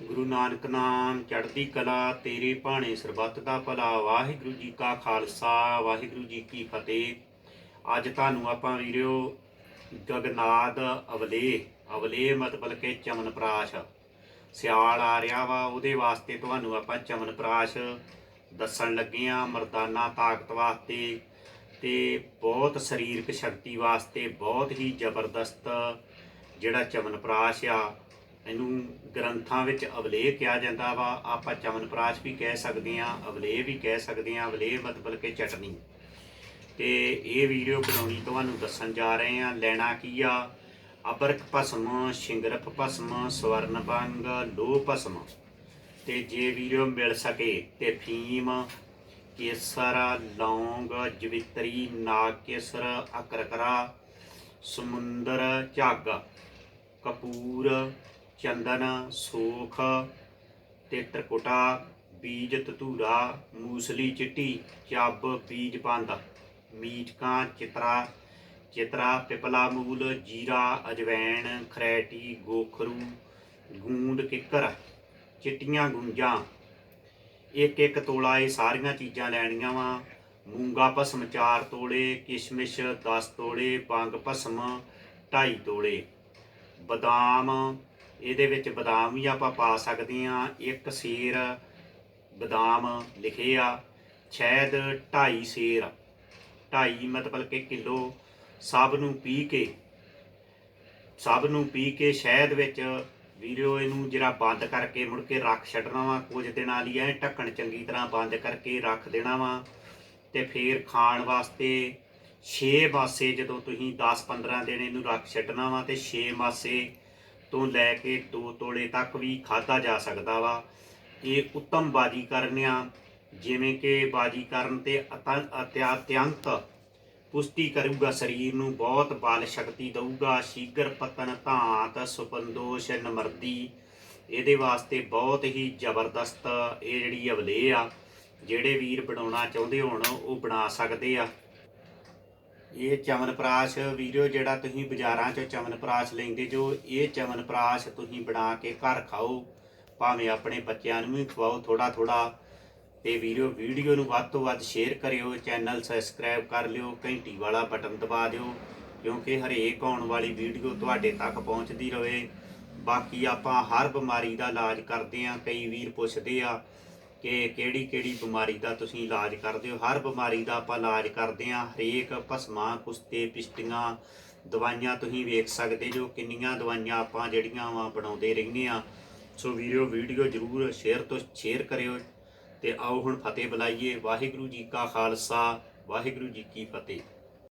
ਗੁਰੂ ਨਾਨਕ ਨਾਮ ਚੜ੍ਹਦੀ ਕਲਾ, ਤੇਰੇ ਭਾਣੇ ਸਰਬੱਤ ਦਾ ਭਲਾ। ਵਾਹਿਗੁਰੂ ਜੀ ਕਾ ਖਾਲਸਾ, ਵਾਹਿਗੁਰੂ ਜੀ ਕੀ ਫਤਿਹ। ਅੱਜ ਤੁਹਾਨੂੰ ਆਪਾਂ ਵੀਰਿਓ ਗਗਨਾਦ ਅਵਲੇ ਅਵਲੇ ਮਤਲਬ ਕਿ ਚਮਨਪ੍ਰਾਸ਼ ਸਿਆਲ ਆ ਰਿਹਾ ਵਾ, ਉਹਦੇ ਵਾਸਤੇ ਤੁਹਾਨੂੰ ਆਪਾਂ ਚਮਨਪ੍ਰਾਸ਼ ਦੱਸਣ ਲੱਗੇ ਆ, ਮਰਦਾਨਾ ਤਾਕਤ ਵਾਸਤੇ। ਤੇ ਬਹੁਤ ਸਰੀਰਕ ਸ਼ਕਤੀ ਵਾਸਤੇ ਬਹੁਤ ਹੀ ਜ਼ਬਰਦਸਤ ਜਿਹੜਾ ਚਮਨਪ੍ਰਾਸ਼ ਆ, ਇਹਨੂੰ ਗ੍ਰੰਥਾਂ ਵਿੱਚ ਅਵਲੇ ਕਿਹਾ ਜਾਂਦਾ ਵਾ। ਆਪਾਂ ਚਮਨਪ੍ਰਾਸ਼ ਵੀ ਕਹਿ ਸਕਦੇ ਆ ਅਵਲੇ ਵੀ ਕਹਿ ਸਕਦੇ ਆ ਅਵਲੇ ਮਤਲਬ ਕਿ ਚਟਨੀ। ਤੇ ਇਹ ਵੀਡੀਓ ਬਣਾਉਣੀ ਤੁਹਾਨੂੰ ਦੱਸਣ ਜਾ ਰਹੇ ਆ ਲੈਣਾ ਕੀ ਆ? ਅਬਰਕ ਭਸਮ, ਸ਼ਿੰਗਰਪ ਭਸਮ, ਸਵਰਨ ਬੰਗ ਲੋ ਭਸਮ। ਤੇ ਜੇ ਵੀਡੀਓ ਮਿਲ ਸਕੇ ਤੇ ਫੀਮ, ਕੇਸਰ, ਲੌਂਗ, ਜਵਿਤਰੀ, ਨਾਗਕੇਸਰ, ਅਕਰਕਰਾ, ਸਮੁੰਦਰ, ਝੱਗ, ਕਪੂਰ ਚੰਦਨ, ਸੋਖ ਤੇ ਤਰਕੁਟਾ ਬੀਜ ਤਤੂਰਾ ਮੂਸਲੀ ਚਿੱਟੀ, ਚੱਬ, ਬੀਜ ਬੰਦ ਮੀਟਕਾਂ ਚਿਤਰਾ ਚਿਤਰਾ, ਪਿਪਲਾ ਮੂਲ, ਜੀਰਾ, ਅਜਵੈਣ, ਖਰੈਟੀ, ਗੋਖਰੂ, ਗੂੰਦ ਕਿੱਕਰ, ਚਿੱਟੀਆਂ ਗੁੰਜਾਂ। ਇੱਕ ਇੱਕ ਤੋਲਾ ਇਹ ਸਾਰੀਆਂ ਚੀਜ਼ਾਂ ਲੈਣੀਆਂ ਵਾ। ਮੂੰਗਾ ਭਸਮ 4 ਤੋਲੇ, ਕਿਸ਼ਮਿਸ਼ 10 ਤੋਲੇ, ਬੰਗ ਭਸਮ 2.5 ਤੋਲੇ। ਬਦਾਮ ਇਹਦੇ ਵਿੱਚ ਬਦਾਮ ਵੀ ਆਪਾਂ ਪਾ ਸਕਦੇ ਆ ਇੱਕ ਸੇਰ ਬਦਾਮ ਲਿਖੇ ਆ, ਸ਼ਾਇਦ 2.5 ਸੇਰ। 2.5 ਮਤਲਬ ਕਿ ਕਿਲੋ ਸਭ ਨੂੰ ਪੀ ਕੇ, ਸਭ ਨੂੰ ਪੀ ਕੇ ਸ਼ਹਿਦ ਵਿੱਚ ਵੀਡੀਓ ਇਹਨੂੰ ਜਿਹੜਾ ਬੰਦ ਕਰਕੇ ਮੁੜ ਕੇ ਰੱਖ ਛੱਡਣਾ ਵਾ, ਕੁਝ ਦਿਨਾਂ ਲਈ ਐ ਢੱਕਣ ਚੰਗੀ ਤਰ੍ਹਾਂ ਬੰਦ ਕਰਕੇ ਰੱਖ ਦੇਣਾ ਵਾ। ਤੇ ਫੇਰ ਖਾਣ ਵਾਸਤੇ 6 ਮਾਸੇ ਜਦੋਂ ਤੁਸੀਂ 10-15 ਦਿਨ ਇਹਨੂੰ ਰੱਖ ਛੱਡਣਾ ਵਾ, ਤੇ 6 ਮਾਸੇ ਤੋਂ ਲੈ ਕੇ 2 ਤੋਲੇ ਤੱਕ ਵੀ ਖਾਧਾ ਜਾ ਸਕਦਾ ਵਾ। ਇਹ ਉੱਤਮ ਬਾਜੀ ਕਰਨਿਆ ਜਿਵੇਂ ਕਿ ਬਾਜੀ ਕਰਨ ਤੇ ਅਤਿ- ਅਤਿਅੰਤ ਪੁਸ਼ਟੀ ਕਰੂਗਾ, ਸਰੀਰ ਨੂੰ ਬਹੁਤ ਬਲ ਸ਼ਕਤੀ ਦਊਗਾ। ਸ਼ੀਗਰ ਪਤਨ ਧਾਤ ਸੁਪੰਦੋਸ਼ ਨਮਰਦੀ। ਇਹਦੇ ਵਾਸਤੇ ਬਹੁਤ ਹੀ ਜ਼ਬਰਦਸਤ ਇਹ ਜਿਹੜੀ ਅਵਲੇ ਆ, ਜਿਹੜੇ ਵੀਰ ਬਣਾਉਣਾ ਚਾਹੁੰਦੇ ਹੋਣ, ਉਹ ਬਣਾ ਸਕਦੇ ਆ। ਇਹ ਚਮਨਪ੍ਰਾਸ਼ ਵੀਡੀਓ ਜਿਹੜਾ ਤੁਸੀਂ ਬਾਜ਼ਾਰਾਂ 'ਚੋਂ ਚਮਨਪ੍ਰਾਸ਼ ਲੈਂਦੇ ਜੋ, ਇਹ ਚਮਨਪ੍ਰਾਸ਼ ਤੁਸੀਂ ਬਣਾ ਕੇ ਘਰ ਖਾਓ, ਭਾਵੇਂ ਆਪਣੇ ਬੱਚਿਆਂ ਨੂੰ ਵੀ ਖਵਾਓ ਥੋੜਾ ਥੋੜਾ ਤੇ ਵੀਡੀਓ ਵੀਡੀਓ ਨੂੰ ਵੱਧ ਤੋਂ ਵੱਧ ਸ਼ੇਅਰ ਕਰਿਓ ਚੈਨਲ ਸਬਸਕ੍ਰਾਈਬ ਕਰ ਲਿਓ, ਘੰਟੀ ਵਾਲਾ ਬਟਨ ਦਬਾ ਦਿਓ, ਕਿਉਂਕਿ ਹਰੇਕ ਆਉਣ ਵਾਲੀ ਵੀਡੀਓ ਤੁਹਾਡੇ ਤੱਕ ਪਹੁੰਚਦੀ ਰਹੇ ਬਾਕੀ ਆਪਾਂ ਹਰ ਬਿਮਾਰੀ ਦਾ ਇਲਾਜ ਕਰਦੇ ਆਂ ਕਈ ਵੀਰ ਪੁੱਛਦੇ ਆ ਕਿ ਕਿਹੜੀ ਕਿਹੜੀ ਬਿਮਾਰੀ ਦਾ ਤੁਸੀਂ ਇਲਾਜ ਕਰਦੇ ਹੋ? ਹਰ ਬਿਮਾਰੀ ਦਾ ਆਪਾਂ ਇਲਾਜ ਕਰਦੇ ਆਂ ਹਰੇਕ ਭਸਮਾਂ, ਕੁਸਤੇ, ਪਿਸ਼ਟੀਆਂ, ਦਵਾਈਆਂ ਤੁਸੀਂ ਵੇਖ ਸਕਦੇ ਜੋ ਕਿੰਨੀਆਂ ਦਵਾਈਆਂ ਆਪਾਂ ਜਿਹੜੀਆਂ ਵਾ ਬਣਾਉਂਦੇ ਰਹਿੰਦੇ ਆ ਸੋ ਵੀਡੀਓ ਵੀਡੀਓ ਜਰੂਰ ਸ਼ੇਅਰ ਤੋਂ ਸ਼ੇਅਰ ਕਰਿਓ ਤੇ ਆਓ ਹੁਣ ਫਤਿਹ ਬੁਲਾਈਏ। ਵਾਹਿਗੁਰੂ ਜੀ ਕਾ ਖਾਲਸਾ, ਵਾਹਿਗੁਰੂ ਜੀ ਕੀ ਫਤਿਹ।